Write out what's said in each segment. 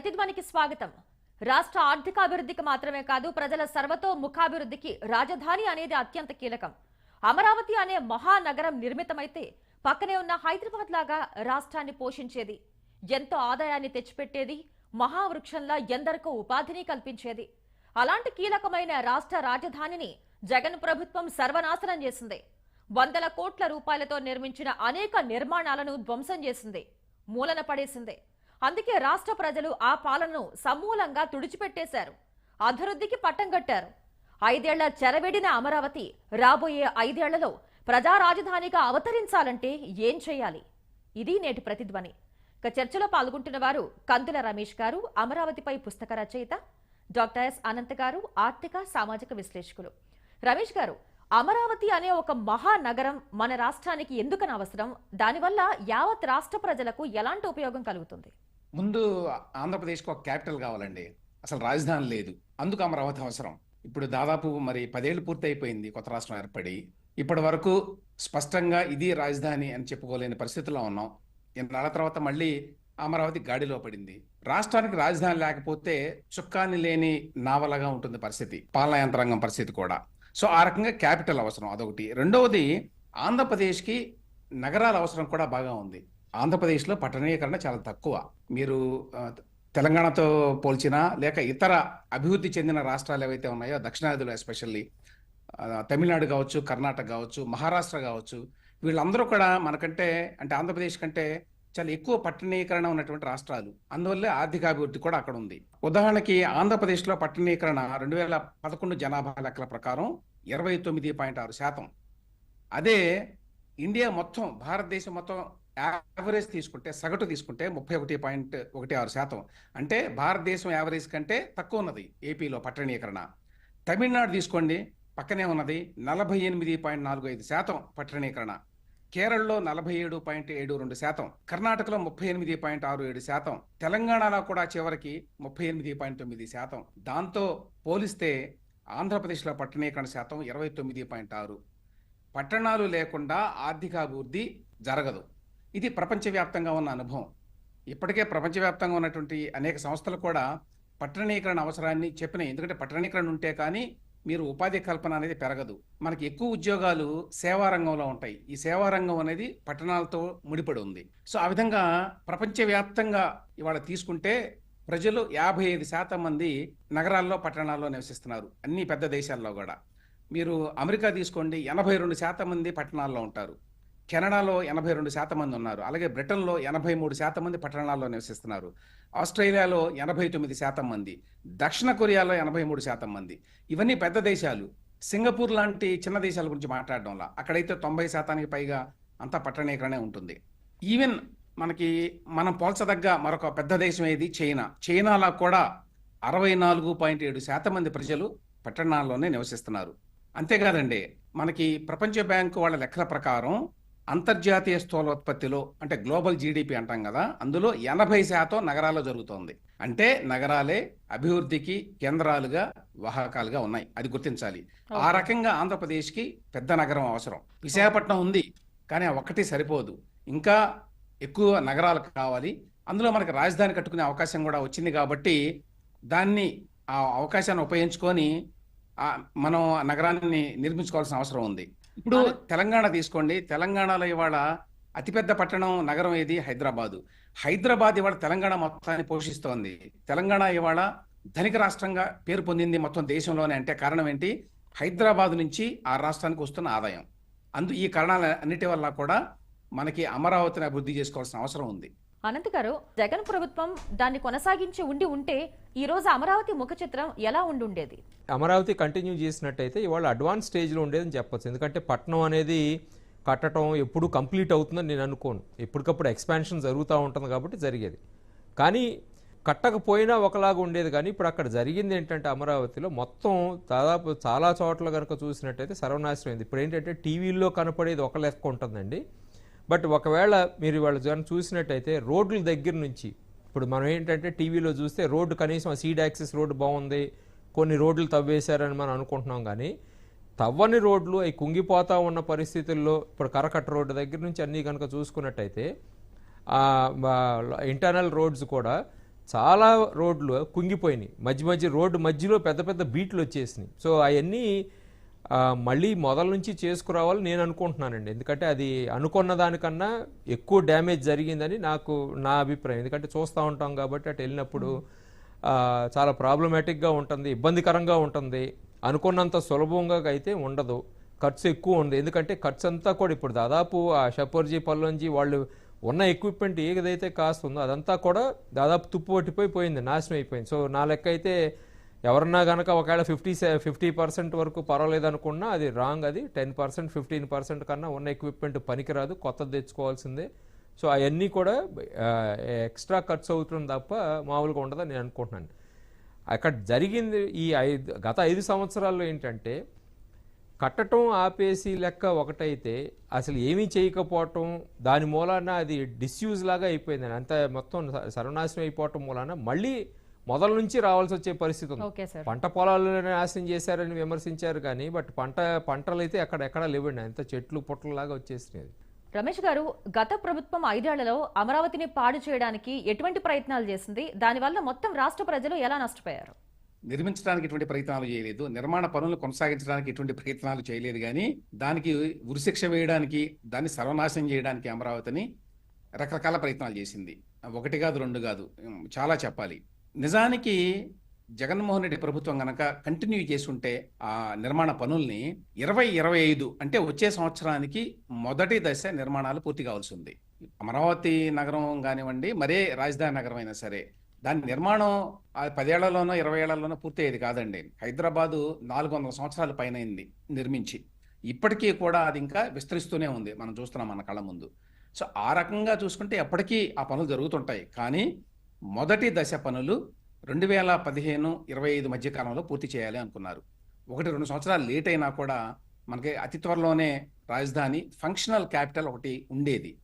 ప్రతిధ్వనికి స్వాగతం. రాష్ట్ర ఆర్థికాభివృద్ధికి మాత్రమే కాదు ప్రజల సర్వతో ముఖాభివృద్ధికి రాజధాని అనేది అత్యంత కీలకం. అమరావతి అనే మహానగరం నిర్మితమైతే పక్కనే ఉన్న హైదరాబాద్ లాగా రాష్ట్రాన్ని పోషించేది. ఎంతో ఆదాయాన్ని తెచ్చిపెట్టేది మహావృక్షంలా ఎందరికో ఉపాధిని కల్పించేది. అలాంటి కీలకమైన రాష్ట్ర రాజధానిని జగన్ ప్రభుత్వం సర్వనాశనం చేసింది. వందల కోట్ల రూపాయలతో నిర్మించిన అనేక నిర్మాణాలను ధ్వంసం చేసింది. మూలన పడేసింది. అందుకే రాష్ట్ర ప్రజలు ఆ పాలనను సమూలంగా తుడిచిపెట్టేశారు. అభివృద్ధికి పట్టం కట్టారు. ఐదేళ్ళ చెరవేడిన అమరావతి రాబోయే ఐదేళ్ళలో ప్రజా రాజధానిగా అవతరించాలంటే ఏం చేయాలి? ఇది నేటి ప్రతిధ్వని. ఇక చర్చలో పాల్గొంటున్న వారు కందుల రమేష్ గారు అమరావతిపై పుస్తక రచయిత డాక్టర్ ఎస్ అనంత్ గారు ఆర్థిక సామాజిక విశ్లేషకులు. రమేష్ గారు అమరావతి అనే ఒక మహానగరం మన రాష్ట్రానికి ఎందుకని అవసరం? దానివల్ల యావత్ రాష్ట్ర ప్రజలకు ఎలాంటి ఉపయోగం కలుగుతుంది? ముందు ఆంధ్రప్రదేశ్కి ఒక క్యాపిటల్ కావాలండి. అసలు రాజధాని లేదు. అందుకు అమరావతి అవసరం. ఇప్పుడు దాదాపు మరి పదేళ్ళు పూర్తయిపోయింది కొత్త రాష్ట్రం ఏర్పడి. ఇప్పటి వరకు స్పష్టంగా ఇది రాజధాని అని చెప్పుకోలేని పరిస్థితిలో ఉన్నాం. ఇన్నాళ్ళ తర్వాత మళ్ళీ అమరావతి గాడిలో పడింది. రాష్ట్రానికి రాజధాని లేకపోతే చుక్కాని లేని నావలగా ఉంటుంది పరిస్థితి. పాలనా యంత్రాంగం పరిస్థితి కూడా. సో ఆ రకంగా క్యాపిటల్ అవసరం అదొకటి. రెండవది ఆంధ్రప్రదేశ్కి నగరాల అవసరం కూడా బాగా ఉంది. ఆంధ్రప్రదేశ్లో పట్టణీకరణ చాలా తక్కువ. మీరు తెలంగాణతో పోల్చినా లేక ఇతర అభివృద్ధి చెందిన రాష్ట్రాలు ఏవైతే ఉన్నాయో దక్షిణాదిలో ఎస్పెషల్లీ తమిళనాడు కావచ్చు కర్ణాటక కావచ్చు మహారాష్ట్ర కావచ్చు వీళ్ళందరూ కూడా మనకంటే అంటే ఆంధ్రప్రదేశ్ కంటే చాలా ఎక్కువ పట్టణీకరణ ఉన్నటువంటి రాష్ట్రాలు. అందువల్లే ఆర్థికాభివృద్ధి కూడా అక్కడ ఉంది. ఉదాహరణకి ఆంధ్రప్రదేశ్లో పట్టణీకరణ రెండు వేల పదకొండు జనాభా లెక్కల ప్రకారం ఇరవై తొమ్మిది పాయింట్ ఆరు శాతం. అదే ఇండియా మొత్తం భారతదేశం మొత్తం యావరేజ్ తీసుకుంటే సగటు తీసుకుంటే ముప్పై ఒకటి పాయింట్ ఒకటి ఆరు శాతం. అంటే భారతదేశం యావరేజ్ కంటే తక్కువ ఉన్నది ఏపీలో పట్టణీకరణ తమిళనాడు తీసుకోండి పక్కనే ఉన్నది నలభై ఎనిమిది పాయింట్ నాలుగు ఐదు శాతం పట్టణీకరణ కేరళలో నలభై ఏడు పాయింట్ ఏడు రెండు శాతం. కర్ణాటకలో ముప్పై ఎనిమిది పాయింట్ ఆరు ఏడు శాతం. తెలంగాణలో కూడా చివరికి ముప్పై ఎనిమిది పాయింట్ తొమ్మిది శాతం. దాంతో పోలిస్తే ఆంధ్రప్రదేశ్లో పట్టణీకరణ శాతం ఇరవై తొమ్మిది పాయింట్ ఆరు. పట్టణాలు లేకుండా ఆర్థికాభివృద్ధి జరగదు. ఇది ప్రపంచవ్యాప్తంగా ఉన్న అనుభవం. ఇప్పటికే ప్రపంచవ్యాప్తంగా ఉన్నటువంటి అనేక సంస్థలు కూడా పట్టణీకరణ అవసరాన్ని చెప్పినాయి. ఎందుకంటే పట్టణీకరణ ఉంటే కానీ మీరు ఉపాధి కల్పన అనేది పెరగదు. మనకి ఎక్కువ ఉద్యోగాలు సేవా రంగంలో ఉంటాయి. ఈ సేవా రంగం అనేది పట్టణాలతో ముడిపడి ఉంది. సో ఆ విధంగా ప్రపంచవ్యాప్తంగా ఇవాళ తీసుకుంటే ప్రజలు యాభై ఐదు శాతం మంది నగరాల్లో పట్టణాల్లో నివసిస్తున్నారు. అన్ని పెద్ద దేశాల్లో కూడా. మీరు అమెరికా తీసుకోండి. ఎనభై రెండు శాతం మంది పట్టణాల్లో ఉంటారు. కెనడాలో ఎనభై రెండు శాతం మంది ఉన్నారు. అలాగే బ్రిటన్లో ఎనభై మూడు శాతం మంది పట్టణాల్లో నివసిస్తున్నారు. ఆస్ట్రేలియాలో ఎనభై తొమ్మిది శాతం మంది. దక్షిణ కొరియాలో ఎనభై మూడు శాతం మంది. ఇవన్నీ పెద్ద దేశాలు. సింగపూర్ లాంటి చిన్న దేశాల గురించి మాట్లాడడంలా అక్కడైతే తొంభై శాతానికి పైగా అంతా పట్టణీకరణే ఉంటుంది. ఈవెన్ మనకి మనం పోల్చదగ్గ మరొక పెద్ద దేశం ఏది? చైనా. చైనాలో కూడా అరవై నాలుగు పాయింట్ ఏడు శాతం మంది ప్రజలు పట్టణాల్లోనే నివసిస్తున్నారు. అంతేకాదండి మనకి ప్రపంచ బ్యాంకు వాళ్ళ లెక్కల ప్రకారం అంతర్జాతీయ స్థూలోత్పత్తిలో అంటే గ్లోబల్ జీడిపి అంటాం కదా అందులో ఎనభై శాతం నగరాల్లో జరుగుతోంది. అంటే నగరాలే అభివృద్ధికి కేంద్రాలుగా వాహకాలుగా ఉన్నాయి. అది గుర్తించాలి. ఆ రకంగా ఆంధ్రప్రదేశ్కి పెద్ద నగరం అవసరం. విశాఖపట్నం ఉంది కానీ ఆ ఒక్కటి సరిపోదు. ఇంకా ఎక్కువ నగరాలు కావాలి. అందులో మనకి రాజధాని కట్టుకునే అవకాశం కూడా వచ్చింది కాబట్టి దాన్ని ఆ అవకాశాన్ని ఉపయోగించుకొని మనం ఆ నగరాన్ని నిర్మించుకోవాల్సిన అవసరం ఉంది. ఇప్పుడు తెలంగాణ తీసుకోండి. తెలంగాణలో ఇవాళ అతిపెద్ద పట్టణం నగరం ఏది? హైదరాబాదు. హైదరాబాద్ ఇవాళ తెలంగాణ మొత్తాన్ని పోషిస్తోంది. తెలంగాణ ఇవాళ ధనిక రాష్ట్రంగా పేరు పొందింది మొత్తం దేశంలోనే. అంటే కారణం ఏంటి? హైదరాబాద్ నుంచి ఆ రాష్ట్రానికి వస్తున్న ఆదాయం. అందు ఈ కారణాల అన్నిటి వల్ల కూడా మనకి అమరావతిని అభివృద్ధి చేసుకోవాల్సిన అవసరం ఉంది. అనంత్ గారు జగన్ ప్రభుత్వం దాన్ని కొనసాగించి ఉండి ఉంటే ఈ రోజు అమరావతి ముఖ చిత్రం ఎలా ఉండి ఉండేది అమరావతి కంటిన్యూ చేసినట్టయితే ఇవాళ అడ్వాన్స్ స్టేజ్లో ఉండేదని చెప్పచ్చు. ఎందుకంటే పట్టణం అనేది కట్టడం ఎప్పుడు కంప్లీట్ అవుతుందని నేను అనుకోను. ఎప్పటికప్పుడు ఎక్స్పాన్షన్ జరుగుతూ ఉంటుంది కాబట్టి జరిగేది. కానీ కట్టకపోయినా ఒకలాగా ఉండేది కానీ ఇప్పుడు అక్కడ జరిగింది ఏంటంటే అమరావతిలో మొత్తం దాదాపు చాలా చోట్ల కనుక చూసినట్టయితే సర్వనాశనం అయింది. ఇప్పుడు ఏంటంటే టీవీల్లో కనపడేది ఒక లెక్క ఉంటుందండి. బట్ ఒకవేళ మీరు వాళ్ళ జగన్ చూసినట్టయితే రోడ్ల దగ్గర నుంచి ఇప్పుడు మనం ఏంటంటే టీవీలో చూస్తే రోడ్డు కనీసం సీడ్ యాక్సెస్ రోడ్డు బాగుంది కొన్ని రోడ్లు తవ్వేశారని మనం అనుకుంటున్నాం కానీ తవ్వని రోడ్లు అవి కుంగిపోతూ ఉన్న పరిస్థితుల్లో ఇప్పుడు కరకట్ట రోడ్డు దగ్గర నుంచి అన్నీ కనుక చూసుకున్నట్టయితే ఇంటర్నల్ రోడ్స్ కూడా చాలా రోడ్లు కుంగిపోయినాయి. మధ్య మధ్య రోడ్డు మధ్యలో పెద్ద పెద్ద బీట్లు వచ్చేసినాయి. సో అవన్నీ మళ్ళీ మొదల నుంచి చేసుకురావాలని నేను అనుకుంటున్నానండి. ఎందుకంటే అది అనుకున్న దానికన్నా ఎక్కువ డ్యామేజ్ జరిగిందని నాకు నా అభిప్రాయం. ఎందుకంటే చూస్తూ ఉంటాం కాబట్టి అటు వెళ్ళినప్పుడు చాలా ప్రాబ్లమాటిక్గా ఉంటుంది ఇబ్బందికరంగా ఉంటుంది. అనుకున్నంత సులభంగా అయితే ఉండదు. ఖర్చు ఎక్కువ ఉంది. ఎందుకంటే ఖర్చు అంతా కూడా ఇప్పుడు దాదాపు ఆ షపర్జీ పల్లంజీ వాళ్ళు ఉన్న ఎక్విప్మెంట్ ఏదైతే కాస్తుందో ఉందో అదంతా కూడా దాదాపు తుప్పు పట్టిపోయి పోయింది నాశనం అయిపోయింది. సో నా లెక్క అయితే ఎవరన్నా కనుక ఒకవేళ ఫిఫ్టీ ఫిఫ్టీ పర్సెంట్ వరకు పర్వాలేదు అనుకున్నా అది రాంగ్ అది టెన్ పర్సెంట్ ఫిఫ్టీన్ పర్సెంట్ కన్నా ఉన్న ఎక్విప్మెంట్ పనికిరాదు కొత్తది తెచ్చుకోవాల్సిందే. సో అవన్నీ కూడా ఎక్స్ట్రా ఖర్చు అవుతుంది తప్ప మామూలుగా ఉండదని నేను అనుకుంటున్నాను. అక్కడ జరిగింది ఈ ఐదు గత ఐదు సంవత్సరాల్లో ఏంటంటే కట్టడం ఆపేసి లెక్క ఒకటైతే అసలు ఏమీ చేయకపోవటం దాని మూలాన అది డిస్యూజ్ లాగా అయిపోయింది. అంత మొత్తం సర్వనాశనం అయిపోవటం మూలాన మళ్ళీ మొదల నుంచి రావాల్సి వచ్చే పరిస్థితి ఉంది. పంట పొలాలను నాశనం చేశారని విమర్శించారు కానీ బట్ పంట పంటలు అయితే అక్కడ ఎక్కడ లేవండి. అంత చెట్లు పుట్టలలాగా వచ్చేసినాయి రమేష్ గారు గత ప్రభుత్వం ఐదేళ్ళలో అమరావతిని పాడు చేయడానికి ఎటువంటి ప్రయత్నాలు చేసింది? దానివల్ల మొత్తం రాష్ట్ర ప్రజలు ఎలా నష్టపోయారు? నిర్మించడానికి ఎటువంటి ప్రయత్నాలు చేయలేదు. నిర్మాణ పనులు కొనసాగించడానికి ఎటువంటి ప్రయత్నాలు చేయలేదు కానీ దానికి ఉరిశిక్ష వేయడానికి దాన్ని సర్వనాశనం చేయడానికి అమరావతిని రకరకాల ప్రయత్నాలు చేసింది. ఒకటి కాదు రెండు కాదు చాలా చెప్పాలి. నిజానికి జగన్మోహన్ రెడ్డి ప్రభుత్వం గనక కంటిన్యూ చేసుంటే ఆ నిర్మాణ పనుల్ని ఇరవై ఇరవై ఐదు అంటే వచ్చే సంవత్సరానికి మొదటి దశ నిర్మాణాలు పూర్తి కావాల్సి ఉంది. అమరావతి నగరం కానివ్వండి మరే రాజధాని నగరం అయినా సరే దాని నిర్మాణం పదేళ్ళలోనో ఇరవై ఏళ్ళలోనో పూర్తయ్యేది కాదండి. హైదరాబాదు నాలుగు వందల సంవత్సరాల పైన అయింది నిర్మించి. ఇప్పటికీ కూడా అది ఇంకా విస్తరిస్తూనే ఉంది. మనం చూస్తున్నాం మన కళ్ళ ముందు. సో ఆ రకంగా చూసుకుంటే ఎప్పటికీ ఆ పనులు జరుగుతుంటాయి. కానీ మొదటి దశ పనులు రెండు వేల పదిహేను ఇరవై ఐదు మధ్య కాలంలో పూర్తి చేయాలి అనుకున్నారు. ఒకటి రెండు సంవత్సరాలు లేట్ అయినా కూడా మనకి అతి త్వరలోనే రాజధాని ఫంక్షనల్ క్యాపిటల్ ఒకటి ఉండేది.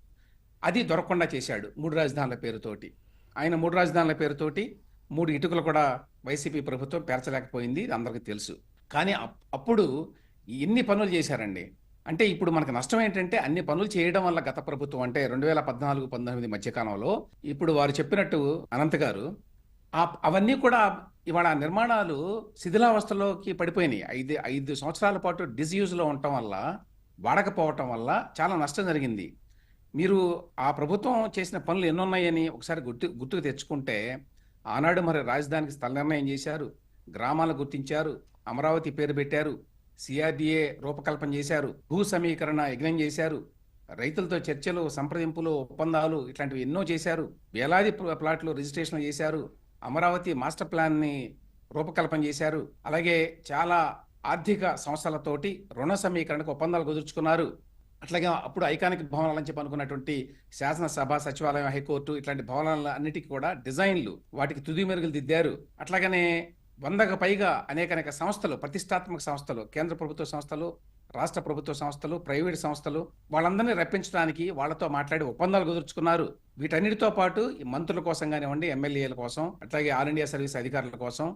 అది దొరకకుండా చేశాడు మూడు రాజధానుల పేరుతోటి. ఆయన మూడు రాజధానుల పేరుతోటి మూడు ఇటుకలు కూడా వైసీపీ ప్రభుత్వం పేర్చలేకపోయింది అందరికీ తెలుసు. కానీ అప్పుడు ఎన్ని పనులు చేశారండి? అంటే ఇప్పుడు మనకు నష్టం ఏంటంటే అన్ని పనులు చేయడం వల్ల గత ప్రభుత్వం అంటే రెండు వేల పద్నాలుగు పంతొమ్మిది మధ్యకాలంలో ఇప్పుడు వారు చెప్పినట్టు అనంత్ గారు అవన్నీ కూడా ఇవాళ నిర్మాణాలు శిథిలావస్థలోకి పడిపోయినాయి. ఐదు ఐదు సంవత్సరాల పాటు డిస్యూజ్లో ఉండటం వల్ల వాడకపోవటం వల్ల చాలా నష్టం జరిగింది. మీరు ఆ ప్రభుత్వం చేసిన పనులు ఎన్నున్నాయని ఒకసారి గుర్తు గుర్తుకు తెచ్చుకుంటే ఆనాడు మరి రాజధానికి స్థల నిర్ణయం చేశారు గ్రామాలు గుర్తించారు అమరావతి పేరు పెట్టారు సిఆర్డిఏ రూపకల్పన చేశారు భూ సమీకరణ యజ్ఞం చేశారు రైతులతో చర్చలు సంప్రదింపులు ఒప్పందాలు ఇట్లాంటివి ఎన్నో చేశారు వేలాది ప్లాట్లు రిజిస్ట్రేషన్ చేశారు అమరావతి మాస్టర్ ప్లాన్ని రూపకల్పన చేశారు అలాగే చాలా ఆర్థిక సంస్థలతోటి రుణ సమీకరణకు ఒప్పందాలు కుదుర్చుకున్నారు. అట్లాగే అప్పుడు ఐకానిక్ భవనాలని చెప్పి అనుకున్నటువంటి శాసనసభ సచివాలయం హైకోర్టు ఇట్లాంటి భవనాల అన్నిటికీ కూడా డిజైన్లు వాటికి తుది మెరుగులు దిద్దారు. అట్లాగనే వందకు పైగా అనేక అనేక సంస్థలు ప్రతిష్టాత్మక సంస్థలు కేంద్ర ప్రభుత్వ సంస్థలు రాష్ట్ర ప్రభుత్వ సంస్థలు ప్రైవేట్ సంస్థలు వాళ్ళందరినీ రప్పించడానికి వాళ్ళతో మాట్లాడి ఒప్పందాలు కుదుర్చుకున్నారు. వీటన్నిటితో పాటు ఈ మంత్రుల కోసం కానివ్వండి ఎమ్మెల్యేల కోసం అట్లాగే ఆల్ ఇండియా సర్వీస్ అధికారుల కోసం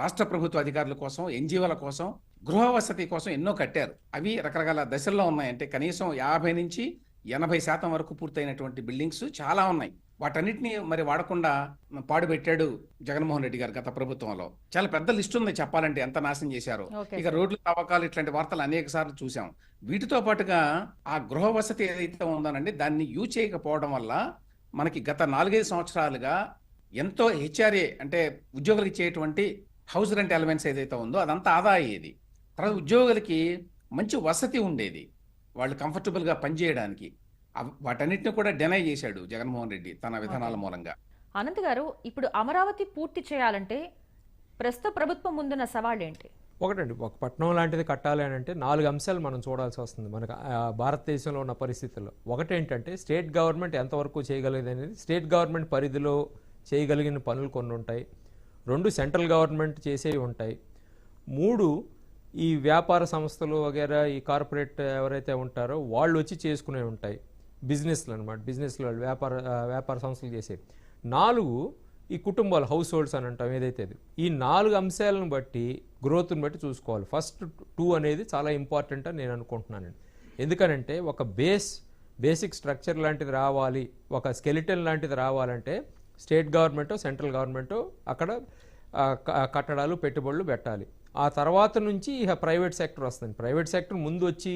రాష్ట్ర ప్రభుత్వ అధికారుల కోసం ఎన్జిఓల కోసం గృహ వసతి కోసం ఎన్నో కట్టారు. అవి రకరకాల దశల్లో ఉన్నాయంటే కనీసం యాభై నుంచి ఎనభై శాతం వరకు పూర్తయినటువంటి బిల్డింగ్స్ చాలా ఉన్నాయి. వాటన్నిటిని మరి వాడకుండా పాడుపెట్టాడు జగన్మోహన్ రెడ్డి గారు గత ప్రభుత్వంలో. చాలా పెద్ద లిస్ట్ ఉంది చెప్పాలంటే ఎంత నాశనం చేశారో. ఇక రోడ్లు తవ్వకాలు ఇట్లాంటి వార్తలు అనేక సార్లు చూసాం వీటితో పాటుగా ఆ గృహ వసతి ఏదైతే ఉందోనండి దాన్ని యూజ్ చేయకపోవడం వల్ల మనకి గత నాలుగైదు సంవత్సరాలుగా ఎంతో హెచ్ఆర్ఏ అంటే ఉద్యోగులకు ఇచ్చేటువంటి హౌస్ రెంట్ ఎలవెన్స్ ఏదైతే ఉందో అదంతా ఆదా అయ్యేది. తర్వాత ఉద్యోగులకి మంచి వసతి ఉండేది. వాళ్ళు కంఫర్టబుల్గా పనిచేయడానికి వాటన్నిటిని కూడా డెనై చేశాడు జగన్మోహన్ రెడ్డి తన విధానాల మూలంగా. అనంత్ గారు ఇప్పుడు అమరావతి పూర్తి చేయాలంటే ప్రస్తుత ప్రభుత్వం ముందున్న సవాళ్ళేంటి? ఒకటండి ఒక పట్టణం లాంటిది కట్టాలి అని అంటే నాలుగు అంశాలు మనం చూడాల్సి వస్తుంది మనకు ఆ, భారతదేశంలో ఉన్న పరిస్థితుల్లో. ఒకటేంటంటే స్టేట్ గవర్నమెంట్ ఎంతవరకు చేయగలిగేది అనేది స్టేట్ గవర్నమెంట్ పరిధిలో చేయగలిగిన పనులు కొన్ని ఉంటాయి. రెండు సెంట్రల్ గవర్నమెంట్ చేసేవి ఉంటాయి. మూడు ఈ వ్యాపార సంస్థలు వగేరా ఈ కార్పొరేట్ ఎవరైతే ఉంటారో వాళ్ళు వచ్చి చేసుకునే ఉంటాయి. బిజినెస్లు అనమాట బిజినెస్లు వాళ్ళు వ్యాపార వ్యాపార సంస్థలు చేసేవి. నాలుగు ఈ కుటుంబాలు హౌస్ హోల్డ్స్ అని అంటాం ఏదైతే అది. ఈ నాలుగు అంశాలను బట్టి గ్రోత్ని బట్టి చూసుకోవాలి. ఫస్ట్ టూ అనేది చాలా ఇంపార్టెంట్ అని నేను అనుకుంటున్నానండి ఎందుకనంటే ఒక బేస్ బేసిక్ స్ట్రక్చర్ లాంటిది రావాలి ఒక స్కెలిటన్ లాంటిది రావాలంటే స్టేట్ గవర్నమెంటో సెంట్రల్ గవర్నమెంటో అక్కడ కట్టడాలు పెట్టుబడులు పెట్టాలి. ఆ తర్వాత నుంచి ఇక ప్రైవేట్ సెక్టర్ వస్తుంది. ప్రైవేట్ సెక్టర్ ముందు వచ్చి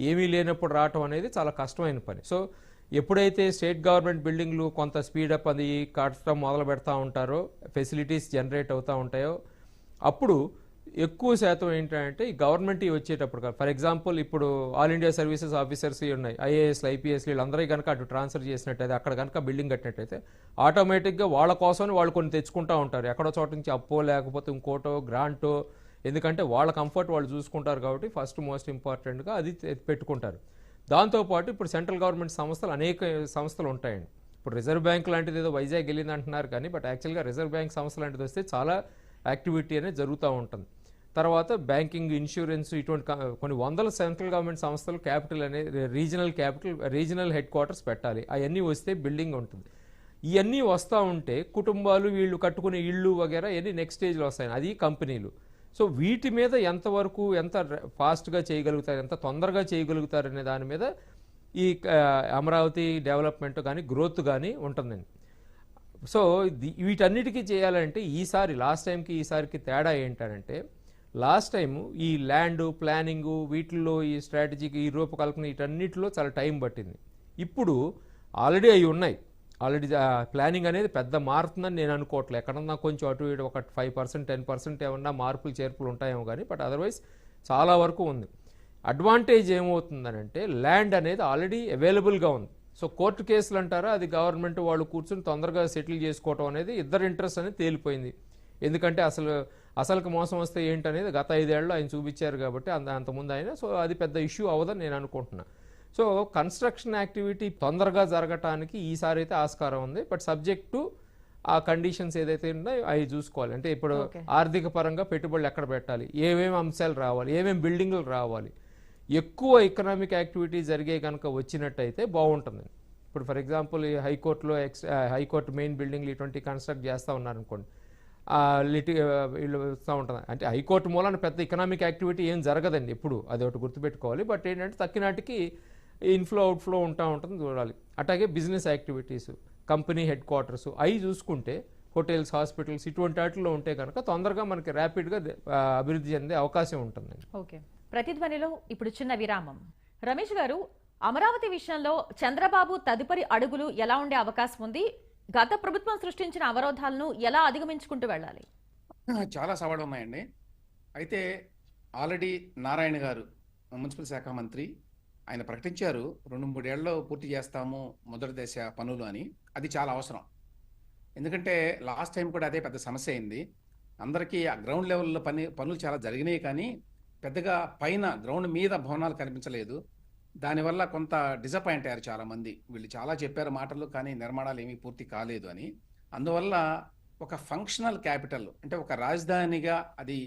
ఏమీ లేనప్పుడు రావటం అనేది చాలా కష్టమైన పని. సో ఎప్పుడైతే స్టేట్ గవర్నమెంట్ బిల్డింగ్లు కొంత స్పీడప్ అది కట్టడం మొదలు పెడతా ఉంటారో ఫెసిలిటీస్ జనరేట్ అవుతూ ఉంటాయో అప్పుడు ఎక్కువ శాతం ఏంటంటే ఈ గవర్నమెంట్ వచ్చేటప్పుడు ఫర్ ఎగ్జాంపుల్ ఇప్పుడు ఆల్ ఇండియా సర్వీసెస్ ఆఫీసర్స్ ఉన్నాయి. ఐఏఎస్లు ఐపీఎస్లు వీళ్ళందరికీ కనుక అటు ట్రాన్స్ఫర్ చేసినట్టయితే అక్కడ కనుక బిల్డింగ్ కట్టినట్టయితే ఆటోమేటిక్గా వాళ్ళ కోసం వాళ్ళు కొన్ని తెచ్చుకుంటూ ఉంటారు. ఎక్కడో చోట నుంచి అప్పో లేకపోతే ఇంకోటో గ్రాంటో ఎందుకంటే వాళ్ళ కంఫర్ట్ వాళ్ళు చూసుకుంటారు కాబట్టి ఫస్ట్ మోస్ట్ ఇంపార్టెంట్గా అది పెట్టుకుంటారు. దాంతోపాటు ఇప్పుడు సెంట్రల్ గవర్నమెంట్ సంస్థలు అనేక సంస్థలు ఉంటాయండి. ఇప్పుడు రిజర్వ్ బ్యాంక్ లాంటిది ఏదో వైజాగ్ వెళ్ళింది అంటున్నారు కానీ బట్ యాక్చువల్గా రిజర్వ్ బ్యాంక్ సంస్థ లాంటిది వస్తే చాలా యాక్టివిటీ అనేది జరుగుతూ ఉంటుంది. తర్వాత బ్యాంకింగ్ ఇన్సూరెన్స్ ఇటువంటి కొన్ని వందల సెంట్రల్ గవర్నమెంట్ సంస్థలు క్యాపిటల్ అనేది regional capital regional headquarters పెట్టాలి. అవన్నీ వస్తే బిల్డింగ్ ఉంటుంది. ఇవన్నీ వస్తూ ఉంటే కుటుంబాలు వీళ్ళు కట్టుకునే ఇళ్ళు వగేరా ఇవన్నీ నెక్స్ట్ స్టేజ్లో వస్తాయి అది కంపెనీలు. సో వీటి మీద ఎంతవరకు ఎంత ఫాస్ట్గా చేయగలుగుతారు ఎంత తొందరగా చేయగలుగుతారు అనే దాని మీద ఈ అమరావతి డెవలప్మెంట్ కానీ గ్రోత్ కానీ ఉంటుందండి. సో వీటన్నిటికీ చేయాలంటే ఈసారి లాస్ట్ టైంకి ఈసారికి తేడా ఏంటంటే లాస్ట్ టైం ఈ ల్యాండ్ ప్లానింగ్ వీటిల్లో ఈ స్ట్రాటజీకి ఈ రూపకల్పన వీటన్నిటిలో చాలా టైం పట్టింది. ఇప్పుడు ఆల్రెడీ అవి ఉన్నాయి. ఆల్రెడీ ప్లానింగ్ అనేది పెద్ద మారుతుందని నేను అనుకోవట్లేదు. ఎక్కడన్నా కొంచెం అటు ఇటు ఒక ఫైవ్ పర్సెంట్ టెన్ పర్సెంట్ ఏమన్నా మార్పులు చేర్పులు ఉంటాయేమో కానీ బట్ అదర్వైజ్ చాలా వరకు ఉంది. అడ్వాంటేజ్ ఏమవుతుందనంటే ల్యాండ్ అనేది ఆల్రెడీ అవైలబుల్గా ఉంది. సో కోర్టు కేసులు అంటారా అది గవర్నమెంట్ వాళ్ళు కూర్చొని తొందరగా సెటిల్ చేసుకోవటం అనేది ఇద్దరు ఇంట్రెస్ట్ అనేది తేలిపోయింది. ఎందుకంటే అసలు అసలుకి మోసం వస్తే ఏంటనేది గత ఐదేళ్ళు ఆయన చూపించారు కాబట్టి అంత అంతకుముందు ఆయన సో అది పెద్ద ఇష్యూ అవ్వదని నేను అనుకుంటున్నాను సో కన్స్ట్రక్షన్ యాక్టివిటీ తొందరగా జరగటానికి ఈసారి అయితే ఆస్కారం ఉంది. బట్ సబ్జెక్ట్ టు ఆ కండిషన్స్ ఏదైతే ఉన్నాయో అవి చూసుకోవాలి. అంటే ఇప్పుడు. ఆర్థిక పరంగా పెట్టుబడులు ఎక్కడ పెట్టాలి? ఏమేమి అంశాలు రావాలి? ఏమేమి బిల్డింగ్లు రావాలి? ఎక్కువ ఎకనామిక్ యాక్టివిటీ జరిగే కనుక వచ్చినట్టయితే బాగుంటుంది. ఇప్పుడు ఫర్ ఎగ్జాంపుల్ హైకోర్టులో ఎక్స్ హైకోర్టు మెయిన్ బిల్డింగ్లు ఇటువంటి కన్స్ట్రక్ట్ చేస్తూ ఉన్నారనుకోండి. లిటి వీళ్ళు వస్తూ ఉంటుంది. అంటే హైకోర్టు మూలన పెద్ద ఎకనామిక్ యాక్టివిటీ ఏం జరగదండి ఎప్పుడు. అది ఒకటి గుర్తుపెట్టుకోవాలి. బట్ ఏంటంటే తక్కినాటికి ఇన్ఫ్లో అవుట్ఫ్లో ఉంటా ఉంటుంది చూడాలి. అట్లాగే business activities company headquarters అవి చూసుకుంటే హోటల్స్ హాస్పిటల్స్ ఇటువంటి వాటిల్లో ఉంటే కనుక తొందరగా మనకి ర్యాపిడ్గా అభివృద్ధి చెందే అవకాశం ఉంటుందండి ఓకే. ప్రతిధ్వనిలో ఇప్పుడు చిన్న విరామం. రమేష్ గారు అమరావతి విషయంలో చంద్రబాబు తదుపరి అడుగులు ఎలా ఉండే అవకాశం ఉంది? గత ప్రభుత్వం సృష్టించిన అవరోధాలను ఎలా అధిగమించుకుంటూ వెళ్ళాలి? చాలా సవాళ్ళు ఉన్నాయండి. అయితే ఆల్రెడీ నారాయణ గారు మున్సిపల్ శాఖ మంత్రి ఆయన ప్రకటించారు రెండు మూడేళ్ళలో పూర్తి చేస్తాము మొదటి దశ పనులు అని. అది చాలా అవసరం. ఎందుకంటే లాస్ట్ టైం కూడా అదే పెద్ద సమస్య అయింది. అందరికీ ఆ గ్రౌండ్ లెవెల్లో పని పనులు చాలా జరిగినాయి కానీ పెద్దగా పైన గ్రౌండ్ మీద భవనాలు కనిపించలేదు. దానివల్ల కొంత డిసప్పాయింట్ అయ్యారు చాలా మంది వీళ్ళు చాలా చెప్పారు మాటలు కానీ నిర్మాణాలు ఏమీ పూర్తి కాలేదు అని. అందువల్ల ఒక ఫంక్షనల్ క్యాపిటల్ అంటే ఒక రాజధానిగా అది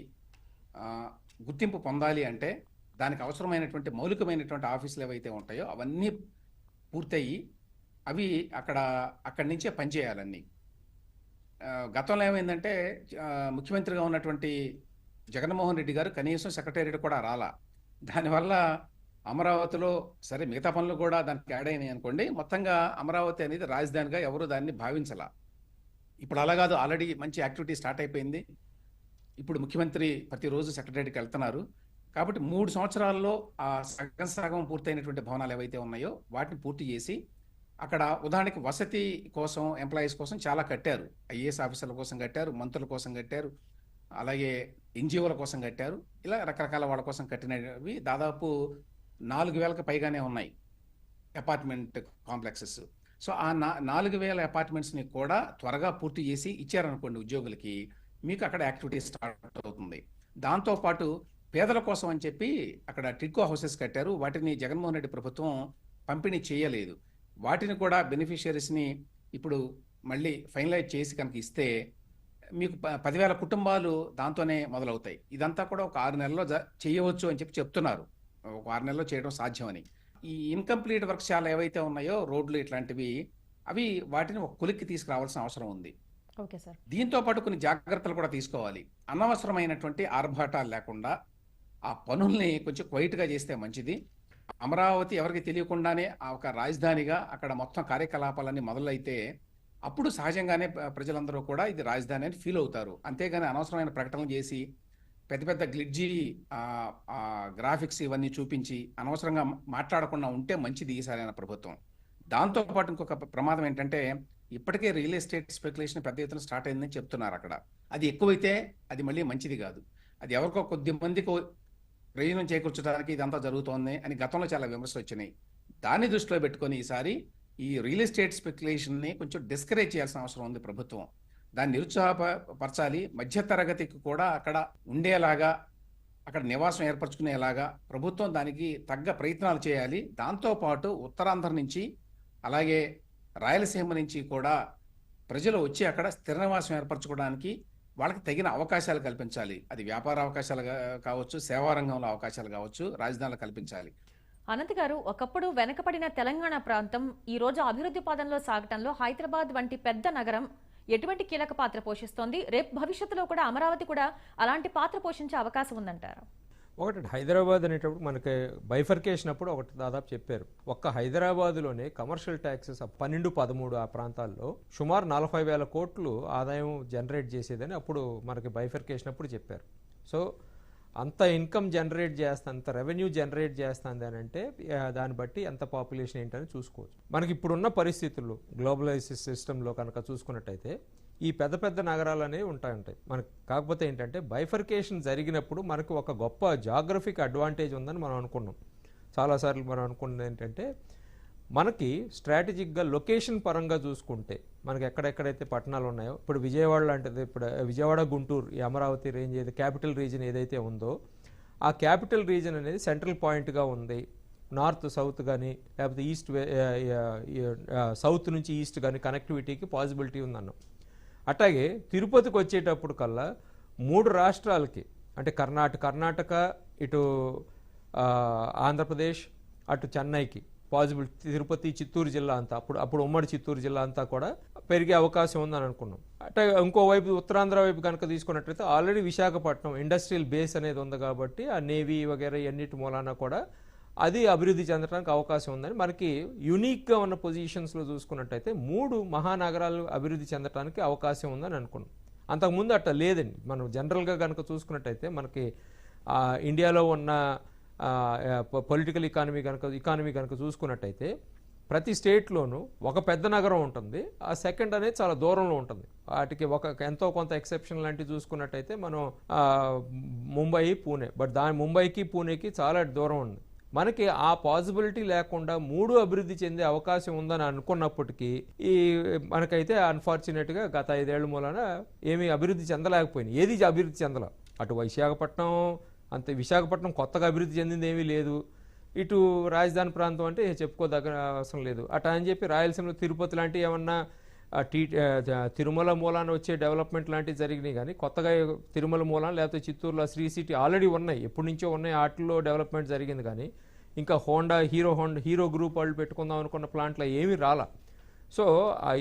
గుర్తింపు పొందాలి అంటే దానికి అవసరమైనటువంటి మౌలికమైనటువంటి ఆఫీసులు ఏవైతే ఉంటాయో అవన్నీ పూర్తయి అవి అక్కడ అక్కడి నుంచే పనిచేయాలన్నీ గతంలో ఏమైందంటే ముఖ్యమంత్రిగా ఉన్నటువంటి జగన్మోహన్ రెడ్డి గారు కనీసం సెక్రటేరియట్ కూడా రాలా. దానివల్ల అమరావతిలో సరే మిగతా పనులు కూడా దానికి యాడ్ అయినాయి అనుకోండి మొత్తంగా అమరావతి అనేది రాజధానిగా ఎవరు దాన్ని భావించాల. ఇప్పుడు అలా కాదు ఆల్రెడీ మంచి యాక్టివిటీ స్టార్ట్ అయిపోయింది. ఇప్పుడు ముఖ్యమంత్రి ప్రతిరోజు సెక్రటరీకి వెళ్తున్నారు. కాబట్టి మూడు సంవత్సరాల్లో ఆ సగం సగం పూర్తయినటువంటి భవనాలు ఏవైతే ఉన్నాయో వాటిని పూర్తి చేసి అక్కడ ఉదాహరణకి వసతి కోసం ఎంప్లాయీస్ కోసం చాలా కట్టారు. ఐఏఎస్ ఆఫీసర్ల కోసం కట్టారు మంత్రుల కోసం కట్టారు అలాగే ఎన్జిఓల కోసం కట్టారు. ఇలా రకరకాల వాళ్ళ కోసం కట్టినవి దాదాపు నాలుగు వేలకు పైగానే ఉన్నాయి అపార్ట్మెంట్ కాంప్లెక్సెస్. సో ఆ నా నాలుగు వేల అపార్ట్మెంట్స్ని కూడా త్వరగా పూర్తి చేసి ఇచ్చారనుకోండి ఉద్యోగులకి మీకు అక్కడ యాక్టివిటీ స్టార్ట్ అవుతుంది. దాంతోపాటు పేదల కోసం అని చెప్పి అక్కడ టిడ్కో హౌసెస్ కట్టారు. వాటిని జగన్మోహన్ రెడ్డి ప్రభుత్వం పంపిణీ చేయలేదు. వాటిని కూడా బెనిఫిషియరీస్ని ఇప్పుడు మళ్ళీ ఫైనలైజ్ చేసి కనుక ఇస్తే మీకు పదివేల కుటుంబాలు దాంతోనే మొదలవుతాయి. ఇదంతా కూడా ఒక ఆరు నెలల్లో చేయవచ్చు అని చెప్పి చెప్తున్నారు. ఒక ఆరు నెలల్లో చేయడం సాధ్యమని. ఈ ఇన్కంప్లీట్ వర్క్స్ చాలా ఏవైతే ఉన్నాయో రోడ్లు ఇట్లాంటివి అవి వాటిని ఒక కొలిక్కి తీసుకురావాల్సిన అవసరం ఉంది. Okay sir. దీంతో పాటు కొన్ని జాగ్రత్తలు కూడా తీసుకోవాలి. అనవసరమైనటువంటి ఆర్భాటాలు లేకుండా ఆ పనుల్ని కొంచెం క్వైట్గా చేస్తే మంచిది. అమరావతి ఎవరికి తెలియకుండానే ఆ ఒక రాజధానిగా అక్కడ మొత్తం కార్యకలాపాలన్నీ మొదలైతే అప్పుడు సహజంగానే ప్రజలందరూ కూడా ఇది రాజధాని అని ఫీల్ అవుతారు. అంతేగాని అనవసరమైన ప్రకటనలు చేసి పెద్ద పెద్ద గ్లిడ్జీ గ్రాఫిక్స్ ఇవన్నీ చూపించి అనవసరంగా మాట్లాడకుండా ఉంటే మంచిది ఈసారైన ప్రభుత్వం. దాంతో పాటు ఇంకొక ప్రమాదం ఏంటంటే ఇప్పటికే రియల్ ఎస్టేట్ స్పెక్యులేషన్ పెద్ద ఎత్తున స్టార్ట్ అయిందని చెప్తున్నారు అక్కడ. అది ఎక్కువైతే అది మళ్ళీ మంచిది కాదు. అది ఎవరికో కొద్ది మందికి ప్రయోజనం చేకూర్చడానికి ఇదంతా జరుగుతోంది అని గతంలో చాలా విమర్శలు వచ్చినాయి. దాన్ని దృష్టిలో పెట్టుకొని ఈసారి ఈ రియల్ ఎస్టేట్ స్పెక్యులేషన్ని కొంచెం డిస్కరేజ్ చేయాల్సిన అవసరం ఉంది ప్రభుత్వం. దాన్ని నిరుత్సాహపరచాలి. మధ్యతరగతికి కూడా అక్కడ ఉండేలాగా అక్కడ నివాసం ఏర్పరచుకునేలాగా ప్రభుత్వం దానికి తగ్గ ప్రయత్నాలు చేయాలి. దాంతోపాటు ఉత్తరాంధ్ర నుంచి అలాగే రాయలసీమ నుంచి కూడా ప్రజలు వచ్చి అక్కడ స్థిర నివాసం ఏర్పరచుకోవడానికి వాళ్ళకి తగిన అవకాశాలు కల్పించాలి. అది వ్యాపార అవకాశాలు కావచ్చు సేవా రంగంలో అవకాశాలు కావచ్చు రాజధానులు కల్పించాలి. అనంత్ గారు ఒకప్పుడు వెనకబడిన తెలంగాణ ప్రాంతం ఈ రోజు అభివృద్ధి పాదంలో సాగటంలో హైదరాబాద్ వంటి పెద్ద నగరం ఎటువంటి కీలక పాత్ర పోషిస్తోంది? రేపు భవిష్యత్తులో కూడా అమరావతి కూడా అలాంటి పాత్ర పోషించే అవకాశం ఉందంటారు. ఒకటి హైదరాబాద్ అనేటప్పుడు మనకి బైఫర్కేషన్ అప్పుడు ఒకటి దాదాపు చెప్పారు. ఒక్క హైదరాబాద్లోనే కమర్షియల్ ట్యాక్సెస్ పన్నెండు పదమూడు ఆ ప్రాంతాల్లో సుమారు నలభై వేల కోట్లు ఆదాయం జనరేట్ చేసేదని అప్పుడు మనకి బైఫర్కేషన్ అప్పుడు చెప్పారు. సో అంత ఇన్కమ్ జనరేట్ చేస్తా అంత రెవెన్యూ జనరేట్ చేస్తుంది అని అంటే దాన్ని బట్టి ఎంత పాపులేషన్ ఏంటని చూసుకోవచ్చు. మనకి ఇప్పుడున్న పరిస్థితుల్లో గ్లోబలైజ్ సిస్టంలో కనుక చూసుకున్నట్టయితే ఈ పెద్ద పెద్ద నగరాలు అనేవి ఉంటాయి ఉంటాయి మనకు కాకపోతే ఏంటంటే బైఫర్కేషన్ జరిగినప్పుడు మనకు ఒక గొప్ప జాగ్రఫిక్ అడ్వాంటేజ్ ఉందని మనం అనుకున్నాం. చాలాసార్లు మనం అనుకున్నది ఏంటంటే మనకి స్ట్రాటజిక్గా లొకేషన్ పరంగా చూసుకుంటే మనకి ఎక్కడెక్కడైతే పట్టణాలు ఉన్నాయో ఇప్పుడు విజయవాడ లాంటిది ఇప్పుడు విజయవాడ గుంటూరు ఈ అమరావతి రేంజ్ ఏది క్యాపిటల్ రీజన్ ఏదైతే ఉందో ఆ క్యాపిటల్ రీజన్ అనేది సెంట్రల్ పాయింట్గా ఉంది. నార్త్ సౌత్ కానీ లేకపోతే ఈస్ట్ సౌత్ నుంచి ఈస్ట్ కానీ కనెక్టివిటీకి పాసిబిలిటీ ఉందన్నాం. అట్లాగే తిరుపతికి వచ్చేటప్పుడు కల్లా మూడు రాష్ట్రాలకి అంటే కర్ణాటక కర్ణాటక ఇటు ఆంధ్రప్రదేశ్ అటు చెన్నైకి పాజిబుల్ తిరుపతి చిత్తూరు జిల్లా అంతా అప్పుడు అప్పుడు ఉమ్మడి చిత్తూరు జిల్లా అంతా కూడా పెరిగే అవకాశం ఉందని అనుకున్నాం. అంటే ఇంకోవైపు ఉత్తరాంధ్ర వైపు కనుక తీసుకున్నట్లయితే ఆల్రెడీ విశాఖపట్నం ఇండస్ట్రియల్ బేస్ అనేది ఉంది కాబట్టి ఆ నేవీ వగేరా ఎన్నిటి మూలాన కూడా అది అభివృద్ధి చెందడానికి అవకాశం ఉందని. మనకి యూనిక్గా ఉన్న పొజిషన్స్లో చూసుకున్నట్టయితే మూడు మహానగరాలు అభివృద్ధి చెందడానికి అవకాశం ఉందని అనుకున్నాం. అంతకుముందు అట్లా లేదండి. మనం జనరల్గా కనుక చూసుకున్నట్టయితే మనకి ఇండియాలో ఉన్న పొలిటికల్ ఇకానమీ కనుక ఇకానమీ కనుక చూసుకున్నట్టయితే ప్రతి స్టేట్లోనూ ఒక పెద్ద నగరం ఉంటుంది. ఆ సెకండ్ అనేది చాలా దూరంలో ఉంటుంది. వాటికి ఒక ఎంతో కొంత ఎక్సెప్షన్ లాంటివి చూసుకున్నట్టయితే మనం ముంబై పూణే. బట్ దాని ముంబైకి పూణేకి చాలా దూరం ఉంది. మనకి ఆ పాసిబిలిటీ లేకుండా మూడు అభివృద్ధి చెందే అవకాశం ఉందని అనుకున్నప్పటికీ ఈ మనకైతే అన్ఫార్చునేట్గా గత ఐదేళ్ళ మూలన ఏమీ అభివృద్ధి చెందలేకపోయింది ఏది అభివృద్ధి చెందల? అటు విశాఖపట్నం అంతే విశాఖపట్నం కొత్తగా అభివృద్ధి చెందింది ఏమీ లేదు. ఇటు రాజధాని ప్రాంతం అంటే చెప్పుకోదగ్గ అవసరం లేదు. అట అని చెప్పి రాయలసీమలో తిరుపతి లాంటివి ఏమన్నా టీ తిరుమల మూలాన వచ్చే డెవలప్మెంట్ లాంటివి జరిగినాయి కానీ కొత్తగా తిరుమల మూలాన లేకపోతే చిత్తూరులో శ్రీ సిటీ ఆల్రెడీ ఉన్నాయి. ఎప్పటి నుంచో ఉన్నాయి. వాటిల్లో డెవలప్మెంట్ జరిగింది కానీ ఇంకా Honda Hero Honda Hero group వాళ్ళు పెట్టుకుందాం అనుకున్న ప్లాంట్లో ఏమీ రాలా. సో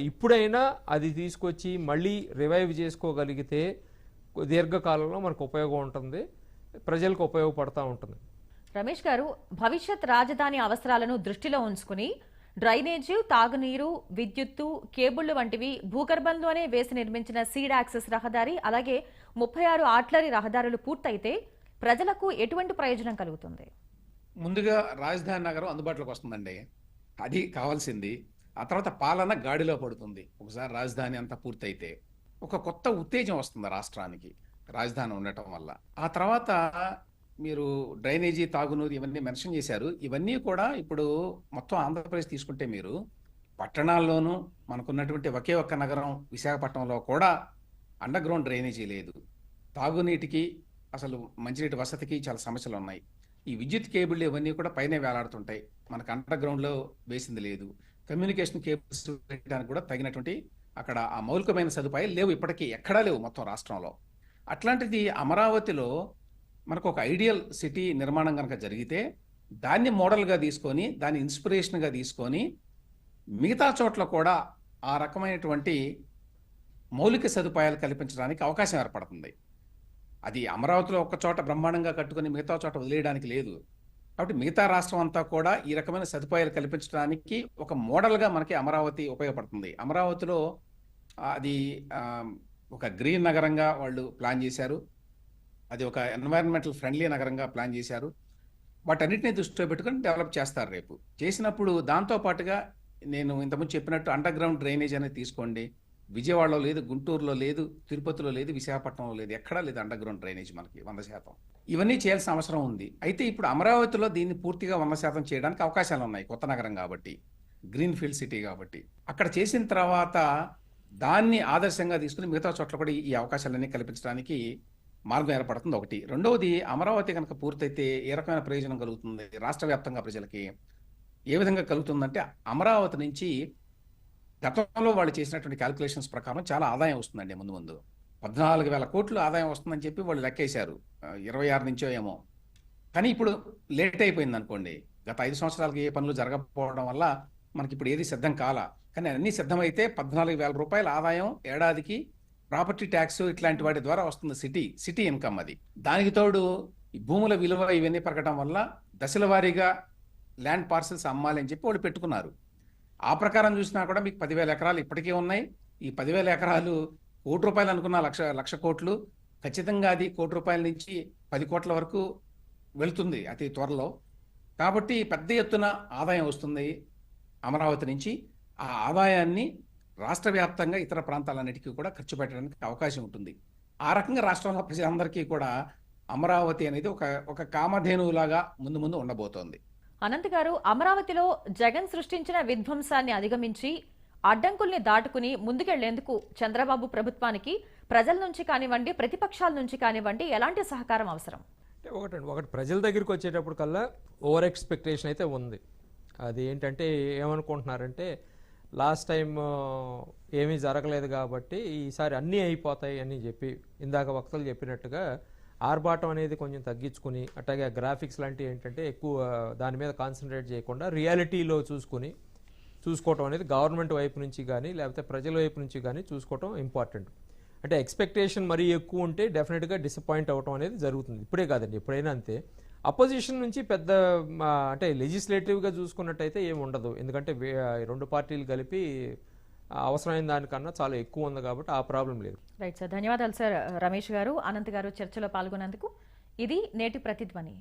ఇప్పుడైనా అది తీసుకొచ్చి మళ్ళీ రివైవ్ చేసుకోగలిగితే దీర్ఘకాలంలో మనకు ఉపయోగం ఉంటుంది. ప్రజలకు ఉపయోగపడతా ఉంటుంది. రమేష్ గారు భవిష్యత్ రాజధాని అవసరాలను దృష్టిలో ఉంచుకుని డ్రైనేజీ తాగునీరు విద్యుత్తు కేబుళ్ళు వంటివి భూగర్భంలోనే వేసి నిర్మించిన సీడ్ యాక్సెస్ రహదారి అలాగే ముప్పై ఆరు ఆట్లరీ రహదారులు పూర్తయితే ప్రజలకు ఎటువంటి ప్రయోజనం కలుగుతుంది? ముందుగా రాజధాని నగరం అందుబాటులోకి వస్తుందండి. అది కావాల్సింది. ఆ తర్వాత పాలన గాడిలో పడుతుంది. ఒకసారి రాజధాని అంతా పూర్తయితే ఒక కొత్త ఉత్తేజం వస్తుంది రాష్ట్రానికి రాజధాని ఉండటం వల్ల. ఆ తర్వాత మీరు డ్రైనేజీ తాగునీరు ఇవన్నీ మెన్షన్ చేశారు. ఇవన్నీ కూడా ఇప్పుడు మొత్తం ఆంధ్రప్రదేశ్ తీసుకుంటే మీరు పట్టణాల్లోనూ మనకున్నటువంటి ఒకే ఒక్క నగరం విశాఖపట్నంలో కూడా అండర్ గ్రౌండ్ డ్రైనేజీ లేదు. తాగునీటికి అసలు మంచినీటి వసతికి చాలా సమస్యలు ఉన్నాయి. ఈ విద్యుత్ కేబుల్ ఇవన్నీ కూడా పైనే వేలాడుతుంటాయి. మనకు అండర్ గ్రౌండ్లో వేసింది లేదు. కమ్యూనికేషన్ కేబుల్స్ వేయడానికి కూడా తగినటువంటి అక్కడ ఆ మౌలికమైన సదుపాయాలు లేవు. ఇప్పటికీ ఎక్కడా లేవు మొత్తం రాష్ట్రంలో. అట్లాంటిది అమరావతిలో మనకు ఒక ఐడియల్ సిటీ నిర్మాణం కనుక జరిగితే దాన్ని మోడల్గా తీసుకొని దాన్ని ఇన్స్పిరేషన్గా తీసుకొని మిగతా చోట్ల కూడా ఆ రకమైనటువంటి మౌలిక సదుపాయాలు కల్పించడానికి అవకాశం ఏర్పడుతుంది. అది అమరావతిలో ఒక చోట బ్రహ్మాండంగా కట్టుకొని మిగతా చోట వదిలేయడానికి లేదు. కాబట్టి మిగతా రాష్ట్రం అంతా కూడా ఈ రకమైన సదుపాయాలు కల్పించడానికి ఒక మోడల్గా మనకి అమరావతి ఉపయోగపడుతుంది. అమరావతిలో అది ఒక గ్రీన్ నగరంగా వాళ్ళు ప్లాన్ చేశారు. అది ఒక ఎన్వైరన్మెంటల్ ఫ్రెండ్లీ నగరంగా ప్లాన్ చేశారు. వాటన్నిటిని దృష్టిలో పెట్టుకొని డెవలప్ చేస్తారు రేపు. చేసినప్పుడు దాంతో పాటుగా నేను ఇంతకుముందు చెప్పినట్టు అండర్ గ్రౌండ్ డ్రైనేజ్ అనేది తీసుకోండి. విజయవాడలో లేదు గుంటూరులో లేదు తిరుపతిలో లేదు విశాఖపట్నంలో లేదు ఎక్కడా లేదు అండర్ గ్రౌండ్ డ్రైనేజ్ మనకి వంద శాతం. ఇవన్నీ చేయాల్సిన అవసరం ఉంది. అయితే ఇప్పుడు అమరావతిలో దీన్ని పూర్తిగా వంద శాతం చేయడానికి అవకాశాలు ఉన్నాయి కొత్త నగరం కాబట్టి గ్రీన్ ఫీల్డ్ సిటీ కాబట్టి. అక్కడ చేసిన తర్వాత దాన్ని ఆదర్శంగా తీసుకుని మిగతా చోట్ల కూడా ఈ అవకాశాలన్నీ కల్పించడానికి మార్గం ఏర్పడుతుంది ఒకటి. రెండవది అమరావతి కనుక పూర్తయితే ఏ రకమైన ప్రయోజనం కలుగుతుంది రాష్ట్ర వ్యాప్తంగా ప్రజలకి? ఏ విధంగా కలుగుతుందంటే అమరావతి నుంచి గతంలో వాళ్ళు చేసినటువంటి క్యాల్కులేషన్స్ ప్రకారం చాలా ఆదాయం వస్తుందండి ముందు ముందు. పద్నాలుగు వేల కోట్లు ఆదాయం వస్తుందని చెప్పి వాళ్ళు లెక్కేశారు. ఇరవై ఆరు నుంచో ఏమో. కానీ ఇప్పుడు లేట్ అయిపోయింది అనుకోండి. గత ఐదు సంవత్సరాలకి ఏ పనులు జరగకపోవడం వల్ల మనకి ఇప్పుడు ఏది సిద్ధం కాలా. కానీ అన్ని సిద్ధమైతే పద్నాలుగు వేల రూపాయల ఆదాయం ఏడాదికి ప్రాపర్టీ ట్యాక్స్ ఇట్లాంటి వాటి ద్వారా వస్తుంది సిటీ సిటీ ఇన్కమ్ అది. దానికి తోడు ఈ భూముల విలువ ఇవన్నీ పెరగడం వల్ల దశల వారీగా ల్యాండ్ పార్సల్స్ అమ్మాలి అని చెప్పి వాళ్ళు పెట్టుకున్నారు. ఆ ప్రకారం చూసినా కూడా మీకు పదివేల ఎకరాలు ఇప్పటికే ఉన్నాయి. ఈ పదివేల ఎకరాలు కోటి రూపాయలు అనుకున్న లక్ష లక్ష కోట్లు. ఖచ్చితంగా అది కోటి రూపాయల నుంచి పది కోట్ల వరకు వెళుతుంది అతి త్వరలో. కాబట్టి పెద్ద ఎత్తున ఆదాయం వస్తుంది అమరావతి నుంచి. ఆ ఆదాయాన్ని రాష్ట్ర వ్యాప్తంగా ఇతర ప్రాంతాలన్నిటికీ కూడా ఖర్చు పెట్టడానికి అవకాశం ఉంటుంది. ఆ రకంగా రాష్ట్రంలో ప్రజలందరికీ కూడా అమరావతి అనేది ఒక ఒక కామధేనువులాగా ముందు ముందు ఉండబోతోంది. అనంత్ గారు అమరావతిలో జగన్ సృష్టించిన విధ్వంసాన్ని అధిగమించి అడ్డంకుల్ని దాటుకుని ముందుకెళ్ళేందుకు చంద్రబాబు ప్రభుత్వానికి ప్రజల నుంచి కానివ్వండి ప్రతిపక్షాల నుంచి కానివ్వండి ఎలాంటి సహకారం అవసరం? ఒకటండి ఒకటి ప్రజల దగ్గరికి వచ్చేటప్పుడు కల్లా ఓవర్ ఎక్స్పెక్టేషన్ అయితే ఉంది. అది ఏంటంటే ఏమనుకుంటున్నారంటే లాస్ట్ టైం ఏమీ జరగలేదు కాబట్టి ఈసారి అన్నీ అయిపోతాయి అని చెప్పి ఇందాక వక్తలు చెప్పినట్టుగా ఆర్భాటం అనేది కొంచెం తగ్గించుకుని అట్లాగే గ్రాఫిక్స్ లాంటివి ఏంటంటే ఎక్కువ దాని మీద కాన్సన్ట్రేట్ చేయకుండా రియాలిటీలో చూసుకుని చూసుకోవటం అనేది గవర్నమెంట్ వైపు నుంచి కానీ లేకపోతే ప్రజల వైపు నుంచి కానీ చూసుకోవటం ఇంపార్టెంట్. అంటే ఎక్స్పెక్టేషన్ మరీ ఎక్కువ ఉంటే డెఫినెట్గా డిసప్పాయింట్ అవ్వటం అనేది జరుగుతుంది. ఇప్పుడే కాదండి ఎప్పుడైనా అంతే. అపోజిషన్ నుంచి పెద్ద అంటే లెజిస్లేటివ్గా చూసుకున్నట్టయితే ఏమి ఉండదు. ఎందుకంటే రెండు పార్టీలు కలిపి అవసరమైన దానికన్నా చాలా ఎక్కువ ఉంది కాబట్టి ఆ ప్రాబ్లం లేదు. Right sir. ధన్యవాదాలు సార్ రమేష్ గారు. అనంత్ గారు చర్చలో పాల్గొన్నందుకు. ఇది నేటి ప్రతిధ్వని.